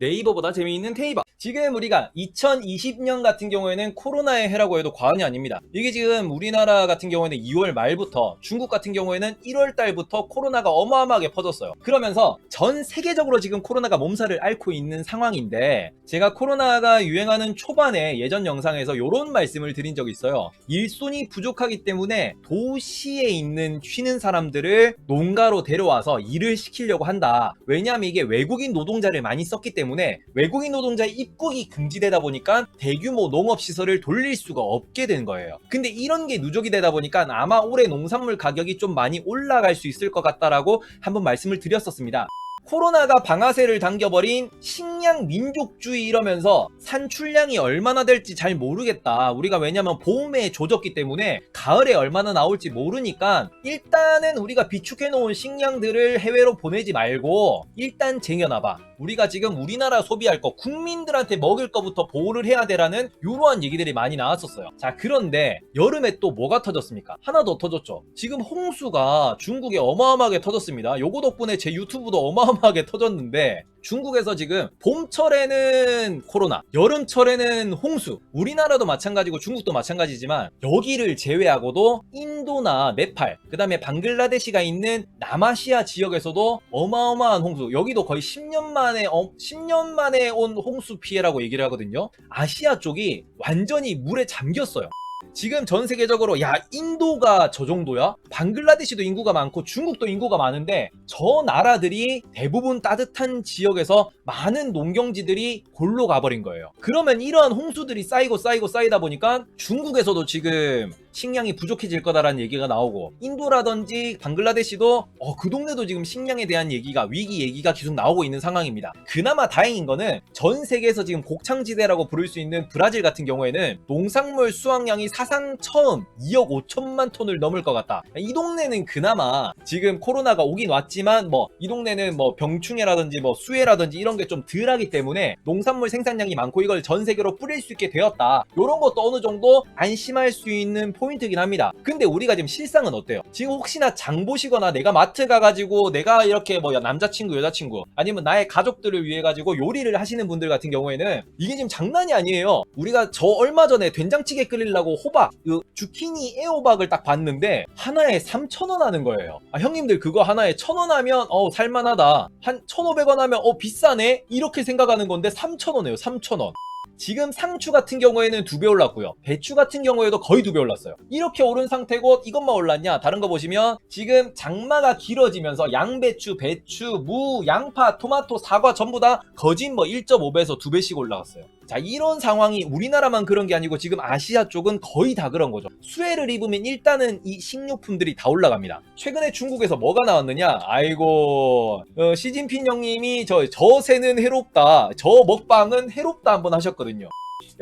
네이버보다 재미있는 테이버. 지금 우리가 2020년 같은 경우에는 코로나의 해라고 해도 과언이 아닙니다. 이게 지금 우리나라 같은 경우에는 2월 말부터 중국 같은 경우에는 1월 달부터 코로나가 어마어마하게 퍼졌어요. 그러면서 전 세계적으로 지금 코로나가 몸살을 앓고 있는 상황인데 제가 코로나가 유행하는 초반에 예전 영상에서 이런 말씀을 드린 적이 있어요. 일손이 부족하기 때문에 도시에 있는 쉬는 사람들을 농가로 데려와서 일을 시키려고 한다. 왜냐하면 이게 외국인 노동자를 많이 썼기 때문에 외국인 노동자의 입 국이 금지되다 보니까 대규모 농업시설을 돌릴 수가 없게 된 거예요. 근데 이런 게 누적이 되다 보니까 아마 올해 농산물 가격이 좀 많이 올라갈 수 있을 것 같다라고 한번 말씀을 드렸었습니다. 코로나가 방아쇠를 당겨버린 식량 민족주의 이러면서 산출량이 얼마나 될지 잘 모르겠다. 우리가 왜냐면 봄에 조졌기 때문에 가을에 얼마나 나올지 모르니까 일단은 우리가 비축해놓은 식량들을 해외로 보내지 말고 일단 쟁여놔봐. 우리가 지금 우리나라 소비할 거 국민들한테 먹을 거부터 보호를 해야 되라는 이러한 얘기들이 많이 나왔었어요. 자 그런데 여름에 또 뭐가 터졌습니까? 하나 더 터졌죠. 지금 홍수가 중국에 어마어마하게 터졌습니다. 요거 덕분에 제 유튜브도 어마어마하게 터졌는데 중국에서 지금 봄철에는 코로나, 여름철에는 홍수. 우리나라도 마찬가지고 중국도 마찬가지지만 여기를 제외하고도 인도나 네팔, 그 다음에 방글라데시가 있는 남아시아 지역에서도 어마어마한 홍수. 여기도 거의 10년 만에 어, 10년 만에 온 홍수 피해라고 얘기를 하거든요. 아시아 쪽이 완전히 물에 잠겼어요. 지금 전 세계적으로 야 인도가 저 정도야? 방글라데시도 인구가 많고 중국도 인구가 많은데 저 나라들이 대부분 따뜻한 지역에서 많은 농경지들이 골로 가버린 거예요. 그러면 이러한 홍수들이 쌓이고 쌓이고 쌓이다 보니까 중국에서도 지금 식량이 부족해질 거다라는 얘기가 나오고 인도라든지 방글라데시도 어, 그 동네도 지금 식량에 대한 얘기가 위기 얘기가 계속 나오고 있는 상황입니다. 그나마 다행인 거는 전 세계에서 지금 곡창지대라고 부를 수 있는 브라질 같은 경우에는 농산물 수확량이 사상 처음 2억 5천만 톤을 넘을 것 같다. 이 동네는 그나마 지금 코로나가 오긴 왔지만 뭐 이 동네는 뭐 병충해라든지 뭐 수해라든지 이런 게 좀 덜하기 때문에 농산물 생산량이 많고 이걸 전 세계로 뿌릴 수 있게 되었다. 이런 것도 어느 정도 안심할 수 있는 포인트긴 합니다. 근데 우리가 지금 실상은 어때요? 지금 혹시나 장 보시거나 내가 마트 가가지고 내가 이렇게 뭐 남자친구 여자친구 아니면 나의 가족들을 위해 가지고 요리를 하시는 분들 같은 경우에는 이게 지금 장난이 아니에요. 우리가 저 얼마 전에 된장찌개 끓이려고 호박, 그 주키니 애호박을 딱 봤는데 하나에 3,000원 하는 거예요. 아, 형님들 그거 하나에 1,000원 하면 어 살만하다. 한 1,500원 하면 어 비싸네. 이렇게 생각하는 건데 3,000원이에요. 3,000원. 지금 상추 같은 경우에는 두 배 올랐고요. 배추 같은 경우에도 거의 두 배 올랐어요. 이렇게 오른 상태고 이것만 올랐냐? 다른 거 보시면 지금 장마가 길어지면서 양배추, 배추, 무, 양파, 토마토, 사과 전부 다 거진 뭐 1.5배에서 두 배씩 올라갔어요. 자, 이런 상황이 우리나라만 그런 게 아니고 지금 아시아 쪽은 거의 다 그런 거죠. 수해를 입으면 일단은 이 식료품들이 다 올라갑니다. 최근에 중국에서 뭐가 나왔느냐? 아이고, 어, 시진핑 형님이 저, 저 새는 해롭다. 저 먹방은 해롭다 한번 하셨거든요.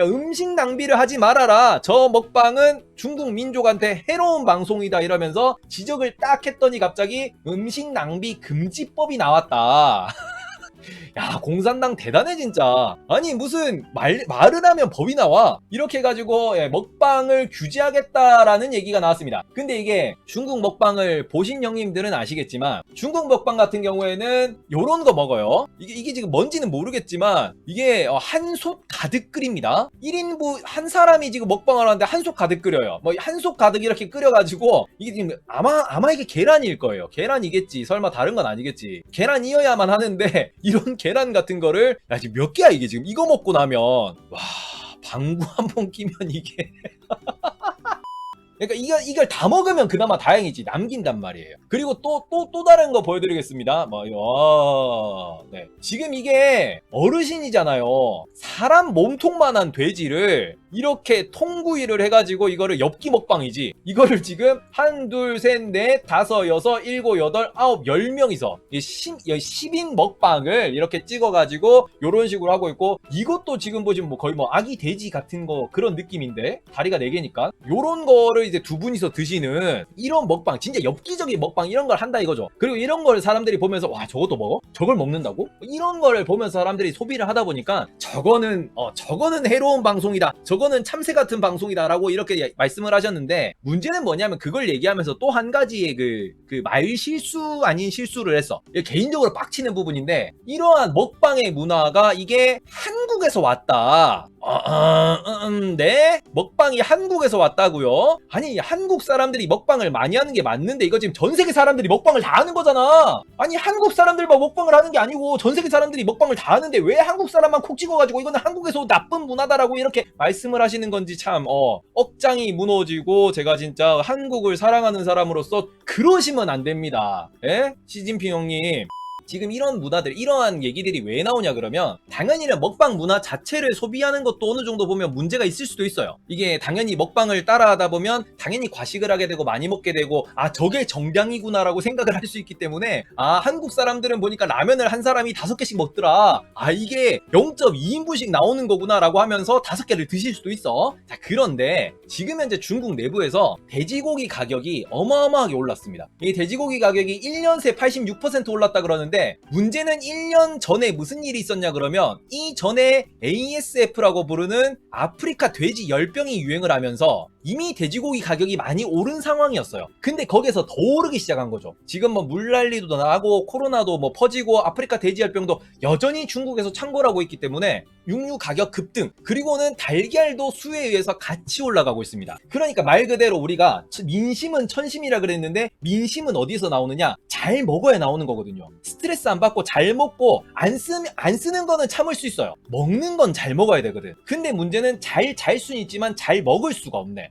야, 음식 낭비를 하지 말아라. 저 먹방은 중국 민족한테 해로운 방송이다 이러면서 지적을 딱 했더니 갑자기 음식 낭비 금지법이 나왔다. 야 공산당 대단해 진짜. 아니 무슨 말, 말을 하면 법이 나와. 이렇게 해가지고 예, 먹방을 규제하겠다라는 얘기가 나왔습니다. 근데 이게 중국 먹방을 보신 형님들은 아시겠지만 중국 먹방 같은 경우에는 요런 거 먹어요. 이게, 이게 지금 뭔지는 모르겠지만 이게 어, 한솥 가득 끓입니다. 1인분 한 사람이 지금 먹방을 하는데 한 솥 가득 끓여요. 뭐 한 솥 가득 이렇게 끓여가지고 이게 지금 아마 아마 이게 계란일 거예요. 계란이겠지. 설마 다른 건 아니겠지. 계란이어야만 하는데 이런 계란 같은 거를 야 지금 몇 개야 이게 지금? 이거 먹고 나면. 와 방구 한 번 끼면 이게 그러니까 이걸, 이걸 다 먹으면 그나마 다행이지 남긴단 말이에요. 그리고 또또 또 다른 거 보여드리겠습니다. 뭐, 와, 네. 지금 이게 어르신이잖아요. 사람 몸통만한 돼지를 이렇게 통구이를 해가지고 이거를 엽기 먹방이지. 이거를 지금 한, 둘, 셋, 넷, 다섯, 여섯, 일곱, 여덟, 아홉, 열 명이서 이 십, 이 십인 먹방을 이렇게 찍어가지고 요런 식으로 하고 있고 이것도 지금 보시면 뭐 거의 뭐 아기 돼지 같은 거 그런 느낌인데 다리가 네 개니까 요런 거를 이제 두 분이서 드시는 이런 먹방 진짜 엽기적인 먹방 이런 걸 한다 이거죠. 그리고 이런 걸 사람들이 보면서 와 저것도 먹어? 저걸 먹는다고? 이런 거를 보면서 사람들이 소비를 하다 보니까 저거는 어 저거는 해로운 방송이다. 저거는 참새 같은 방송이다 라고 이렇게 말씀을 하셨는데 문제는 뭐냐면 그걸 얘기하면서 또 한 가지의 그 그 말 실수 아닌 실수를 했어. 개인적으로 빡치는 부분인데 이러한 먹방의 문화가 이게 한국에서 왔다. 어, 어, 음, 네? 먹방이 한국에서 왔다고요? 아니 한국 사람들이 먹방을 많이 하는 게 맞는데 이거 지금 전 세계 사람들이 먹방을 다 하는 거잖아. 아니 한국 사람들만 먹방을 하는 게 아니고 전 세계 사람들이 먹방을 다 하는데 왜 한국 사람만 콕 찍어가지고 이거는 한국에서 나쁜 문화다라고 이렇게 말씀을 하시는 건지 참 어, 억장이 무너지고 제가 진짜 한국을 사랑하는 사람으로서 그러시면 안 됩니다. 예? 시진핑 형님. 지금 이런 문화들, 이러한 얘기들이 왜 나오냐 그러면 당연히는 먹방 문화 자체를 소비하는 것도 어느 정도 보면 문제가 있을 수도 있어요. 이게 당연히 먹방을 따라하다 보면 당연히 과식을 하게 되고 많이 먹게 되고 아 저게 정량이구나 라고 생각을 할 수 있기 때문에 아 한국 사람들은 보니까 라면을 한 사람이 다섯 개씩 먹더라. 아 이게 0.2인분씩 나오는 거구나 라고 하면서 다섯 개를 드실 수도 있어. 자 그런데 지금 현재 중국 내부에서 돼지고기 가격이 어마어마하게 올랐습니다. 이 돼지고기 가격이 1년 새 86% 올랐다 그러는데 문제는 1년 전에 무슨 일이 있었냐 그러면 이 전에 ASF라고 부르는 아프리카 돼지 열병이 유행을 하면서 이미 돼지고기 가격이 많이 오른 상황이었어요. 근데 거기서 더 오르기 시작한 거죠. 지금 뭐 물난리도 나고 코로나도 뭐 퍼지고 아프리카 돼지 열병도 여전히 중국에서 창궐하고 있기 때문에 육류 가격 급등 그리고는 달걀도 수에 의해서 같이 올라가고 있습니다. 그러니까 말 그대로 우리가 민심은 천심이라 그랬는데 민심은 어디서 나오느냐? 잘 먹어야 나오는 거거든요. 스트레스 안 받고 잘 먹고 안 쓰면 안 쓰는 거는 참을 수 있어요. 먹는 건 잘 먹어야 되거든. 근데 문제는 잘 잘 수는 있지만 잘 먹을 수가 없네.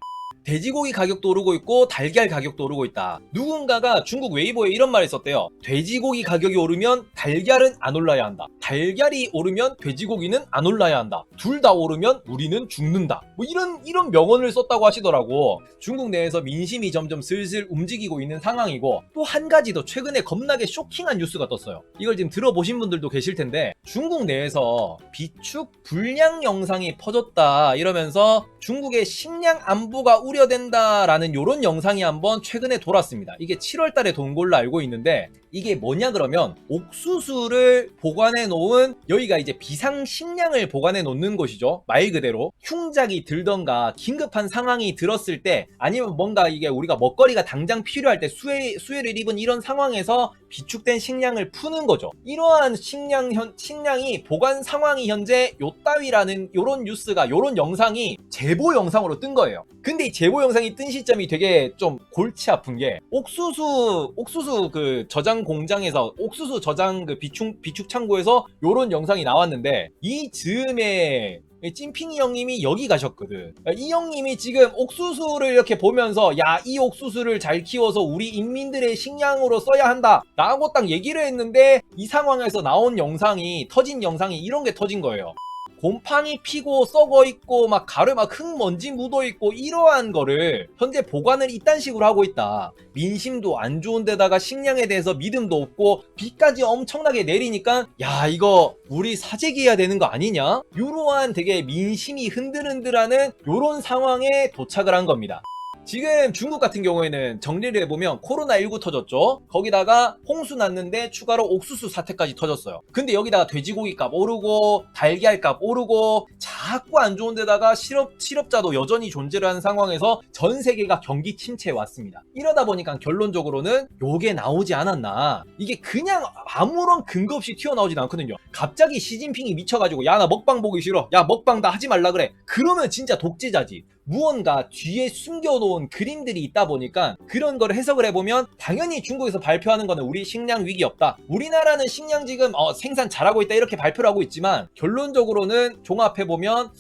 돼지고기 가격도 오르고 있고 달걀 가격도 오르고 있다. 누군가가 중국 웨이보에 이런 말을 썼대요. 돼지고기 가격이 오르면 달걀은 안 올라야 한다. 달걀이 오르면 돼지고기는 안 올라야 한다. 둘 다 오르면 우리는 죽는다. 뭐 이런 이런 명언을 썼다고 하시더라고. 중국 내에서 민심이 점점 슬슬 움직이고 있는 상황이고 또 한 가지 더 최근에 겁나게 쇼킹한 뉴스가 떴어요. 이걸 지금 들어보신 분들도 계실 텐데 중국 내에서 비축 불량 영상이 퍼졌다 이러면서 중국의 식량 안보가 우려 된다라는 이런 영상이 한번 최근에 돌았습니다. 이게 7월 달에 돈 걸로 알고 있는데 이게 뭐냐 그러면 옥수수를 보관해 놓은 여기가 이제 비상 식량을 보관해 놓는 곳이죠. 말 그대로 흉작이 들던가 긴급한 상황이 들었을 때 아니면 뭔가 이게 우리가 먹거리가 당장 필요할 때 수해 수해를 입은 이런 상황에서 비축된 식량을 푸는 거죠. 이러한 식량 현 식량이 보관 상황이 현재 요따위라는 요런 뉴스가 요런 영상이 제보 영상으로 뜬 거예요. 근데 이 제보 영상이 뜬 시점이 되게 좀 골치 아픈 게 옥수수 옥수수 그 저장 공장에서 옥수수 저장 그 비축 비축 창고에서 요런 영상이 나왔는데 이 즈음에 찐핑이 형님이 여기 가셨거든. 이 형님이 지금 옥수수를 이렇게 보면서 야 이 옥수수를 잘 키워서 우리 인민들의 식량으로 써야 한다 라고 딱 얘기를 했는데 이 상황에서 나온 영상이 터진 영상이 이런 게 터진 거예요. 곰팡이 피고 썩어 있고 막 가루 막 흙먼지 묻어 있고 이러한 거를 현재 보관을 이딴 식으로 하고 있다. 민심도 안 좋은 데다가 식량에 대해서 믿음도 없고 비까지 엄청나게 내리니까 야 이거 우리 사재기해야 되는 거 아니냐? 이러한 되게 민심이 흔들흔들하는 이런 상황에 도착을 한 겁니다. 지금 중국 같은 경우에는 정리를 해보면 코로나19 터졌죠. 거기다가 홍수 났는데 추가로 옥수수 사태까지 터졌어요. 근데 여기다가 돼지고기 값 오르고 달걀 값 오르고 자꾸 안 좋은 데다가 실업, 실업자도 여전히 존재를 하는 상황에서 전 세계가 경기 침체에 왔습니다. 이러다 보니까 결론적으로는 요게 나오지 않았나. 이게 그냥 아무런 근거 없이 튀어나오진 않거든요. 갑자기 시진핑이 미쳐가지고 야 나 먹방 보기 싫어. 야 먹방 다 하지 말라 그래. 그러면 진짜 독재자지. 무언가 뒤에 숨겨놓은 그림들이 있다 보니까 그런 걸 해석을 해보면 당연히 중국에서 발표하는 거는 우리 식량 위기 없다. 우리나라는 식량 지금 어, 생산 잘하고 있다 이렇게 발표를 하고 있지만 결론적으로는 종합해보면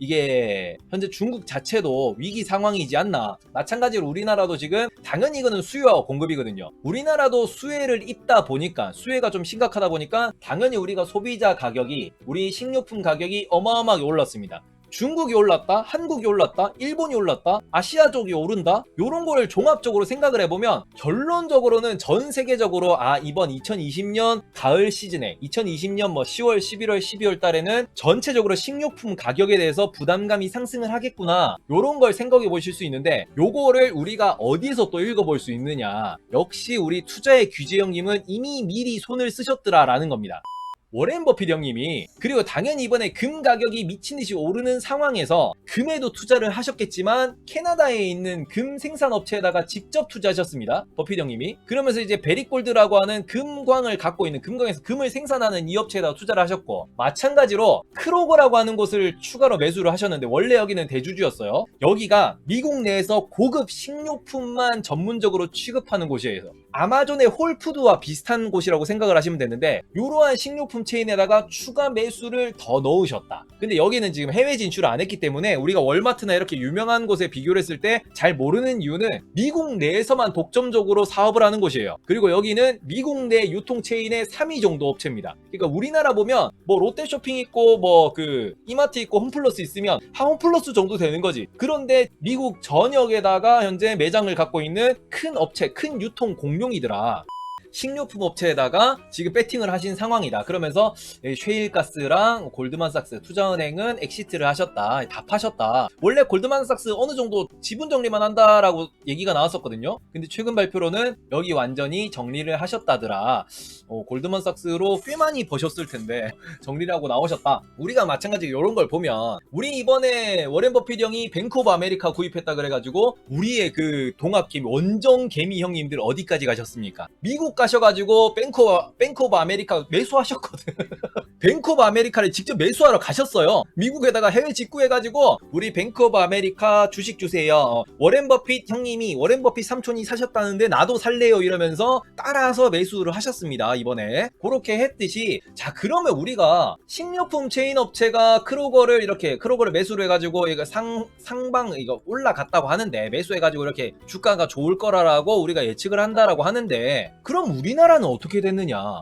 이게 현재 중국 자체도 위기 상황이지 않나. 마찬가지로 우리나라도 지금 당연히 이거는 수요와 공급이거든요. 우리나라도 수혜를 입다 보니까 수혜가 좀 심각하다 보니까 당연히 우리가 소비자 가격이 우리 식료품 가격이 어마어마하게 올랐습니다. 중국이 올랐다, 한국이 올랐다, 일본이 올랐다, 아시아족이 오른다. 요런 거를 종합적으로 생각을 해보면 결론적으로는 전 세계적으로 아 이번 2020년 가을 시즌에 2020년 뭐 10월, 11월, 12월 달에는 전체적으로 식료품 가격에 대해서 부담감이 상승을 하겠구나. 요런 걸 생각해 보실 수 있는데 요거를 우리가 어디서 또 읽어볼 수 있느냐. 역시 우리 투자의 규제 형님은 이미 미리 손을 쓰셨더라라는 겁니다. 워렌 버핏 형님이 그리고 당연히 이번에 금 가격이 미친 듯이 오르는 상황에서 금에도 투자를 하셨겠지만 캐나다에 있는 금 생산 업체에다가 직접 투자하셨습니다. 버핏 형님이 그러면서 이제 베리골드라고 하는 금광을 갖고 있는 금광에서 금을 생산하는 이 업체에다가 투자를 하셨고 마찬가지로 크로거라고 하는 곳을 추가로 매수를 하셨는데 원래 여기는 대주주였어요. 여기가 미국 내에서 고급 식료품만 전문적으로 취급하는 곳이에요. 아마존의 홀푸드와 비슷한 곳이라고 생각을 하시면 되는데 이러한 식료품 체인에다가 추가 매수를 더 넣으셨다. 근데 여기는 지금 해외 진출을 안 했기 때문에 우리가 월마트나 이렇게 유명한 곳에 비교를 했을 때 잘 모르는 이유는 미국 내에서만 독점적으로 사업을 하는 곳이에요. 그리고 여기는 미국 내 유통 체인의 3위 정도 업체입니다. 그러니까 우리나라 보면 뭐 롯데 쇼핑 있고 뭐 그 이마트 있고 홈플러스 있으면 한 홈플러스 정도 되는 거지. 그런데 미국 전역에다가 현재 매장을 갖고 있는 큰 업체, 큰 유통 공룡이더라. 식료품 업체에다가 지금 배팅을 하신 상황이다. 그러면서 쉐일가스랑 골드만삭스 투자은행은 엑시트를 하셨다. 다 파셨다. 원래 골드만삭스 어느 정도 지분 정리만 한다라고 얘기가 나왔었거든요. 근데 최근 발표로는 여기 완전히 정리를 하셨다더라. 어, 골드만삭스로 꽤 많이 버셨을 텐데 정리를 하고 나오셨다. 우리가 마찬가지로 이런 걸 보면 우리 이번에 워렌 버핏 형이 뱅크 오브 아메리카 구입했다 그래가지고 우리의 그 동학개미 원정 개미 형님들 어디까지 가셨습니까? 미국 가셔가지고 뱅크 뱅크 오브 아메리카 매수하셨거든. 뱅크 오브 아메리카를 직접 매수하러 가셨어요. 미국에다가 해외 직구해가지고 우리 뱅크 오브 아메리카 주식 주세요. 어, 워렌 버핏 형님이 워렌 버핏 삼촌이 사셨다는데 나도 살래요 이러면서 따라서 매수를 하셨습니다. 이번에 그렇게 했듯이 자 그러면 우리가 식료품 체인 업체가 크로거를 이렇게 크로거를 매수를 해가지고 이거 상 상방 이거 올라갔다고 하는데 매수해가지고 이렇게 주가가 좋을 거라라고 우리가 예측을 한다라고 하는데 그럼 우리나라는 어떻게 됐느냐?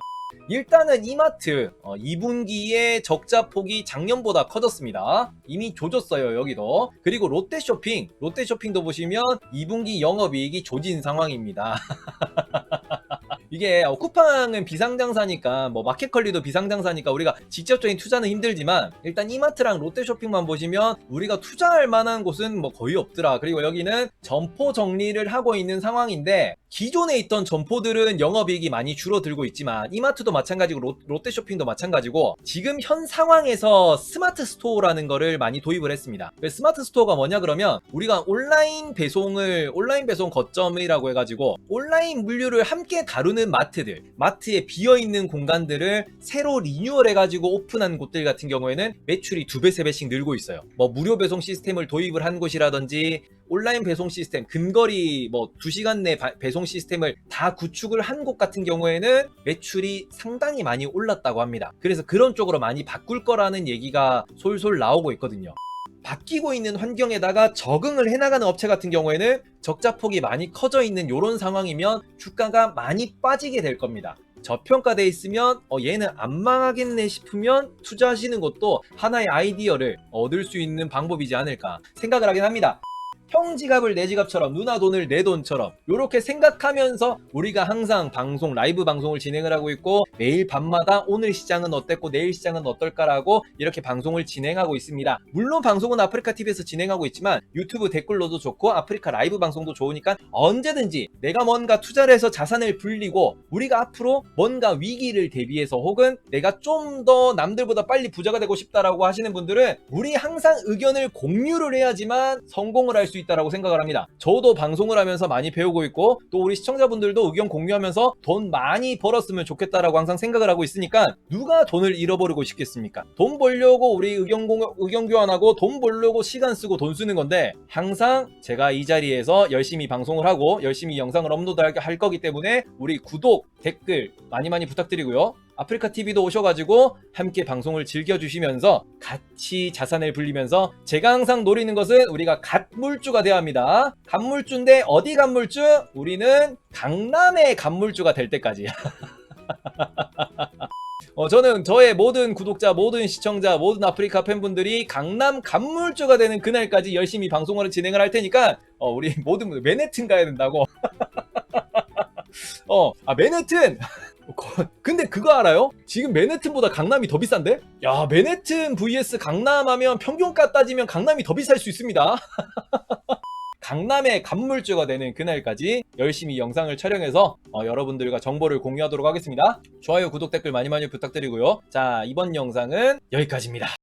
일단은 이마트 어, 2분기에 적자 폭이 작년보다 커졌습니다. 이미 조졌어요 여기도. 그리고 롯데쇼핑, 롯데쇼핑도 보시면 2분기 영업이익이 조진 상황입니다. 이게 어, 쿠팡은 비상장사니까 뭐 마켓컬리도 비상장사니까 우리가 직접적인 투자는 힘들지만 일단 이마트랑 롯데쇼핑만 보시면 우리가 투자할 만한 곳은 뭐 거의 없더라. 그리고 여기는 점포 정리를 하고 있는 상황인데 기존에 있던 점포들은 영업이익이 많이 줄어들고 있지만 이마트도 마찬가지고 롯, 롯데쇼핑도 마찬가지고 지금 현 상황에서 스마트 스토어라는 거를 많이 도입을 했습니다. 그 스마트 스토어가 뭐냐 그러면 우리가 온라인 배송을 온라인 배송 거점이라고 해가지고 온라인 물류를 함께 다루는 마트들 마트에 비어 있는 공간들을 새로 리뉴얼 해가지고 오픈한 곳들 같은 경우에는 매출이 두 배 세 배씩 늘고 있어요. 뭐 무료 배송 시스템을 도입을 한 곳이라든지 온라인 배송 시스템, 근거리 뭐 2시간 내 바- 배송 시스템을 다 구축을 한 곳 같은 경우에는 매출이 상당히 많이 올랐다고 합니다. 그래서 그런 쪽으로 많이 바꿀 거라는 얘기가 솔솔 나오고 있거든요. 바뀌고 있는 환경에다가 적응을 해나가는 업체 같은 경우에는 적자 폭이 많이 커져 있는 이런 상황이면 주가가 많이 빠지게 될 겁니다. 저평가돼 있으면 어, 얘는 안 망하겠네 싶으면 투자하시는 것도 하나의 아이디어를 얻을 수 있는 방법이지 않을까 생각을 하긴 합니다. 형 지갑을 내 지갑처럼 누나 돈을 내 돈처럼 이렇게 생각하면서 우리가 항상 방송 라이브 방송을 진행을 하고 있고 매일 밤마다 오늘 시장은 어땠고 내일 시장은 어떨까라고 이렇게 방송을 진행하고 있습니다. 물론 방송은 아프리카 TV에서 진행하고 있지만 유튜브 댓글로도 좋고 아프리카 라이브 방송도 좋으니까 언제든지 내가 뭔가 투자를 해서 자산을 불리고 우리가 앞으로 뭔가 위기를 대비해서 혹은 내가 좀 더 남들보다 빨리 부자가 되고 싶다라고 하시는 분들은 우리 항상 의견을 공유를 해야지만 성공을 할 수 있다 라고 생각을 합니다. 저도 방송을 하면서 많이 배우고 있고 또 우리 시청자분들도 의견 공유하면서 돈 많이 벌었으면 좋겠다라고 항상 생각을 하고 있으니까 누가 돈을 잃어버리고 싶겠습니까? 돈 벌려고 우리 의견 공 의견 교환하고 돈 벌려고 시간 쓰고 돈 쓰는 건데 항상 제가 이 자리에서 열심히 방송을 하고 열심히 영상을 업로드할 할 거기 때문에 우리 구독 댓글 많이 많이 부탁드리고요. 아프리카 TV도 오셔가지고 함께 방송을 즐겨주시면서 같이 자산을 불리면서 제가 항상 노리는 것은 우리가 갓물주가 되어야 합니다. 갓물주인데 어디 갓물주? 우리는 강남의 갓물주가 될 때까지. 어, 저는 저의 모든 구독자, 모든 시청자, 모든 아프리카 팬분들이 강남 간물주가 되는 그날까지 열심히 방송을 진행을 할 테니까 어, 우리 모든 분들 맨해튼 가야 된다고. 어, 아 맨해튼. 거- 근데 그거 알아요? 지금 맨해튼보다 강남이 더 비싼데? 야, 맨해튼 vs 강남 하면 평균가 따지면 강남이 더 비쌀 수 있습니다. 강남의 간물주가 되는 그날까지 열심히 영상을 촬영해서 어, 여러분들과 정보를 공유하도록 하겠습니다. 좋아요, 구독, 댓글 많이 많이 부탁드리고요. 자, 이번 영상은 여기까지입니다.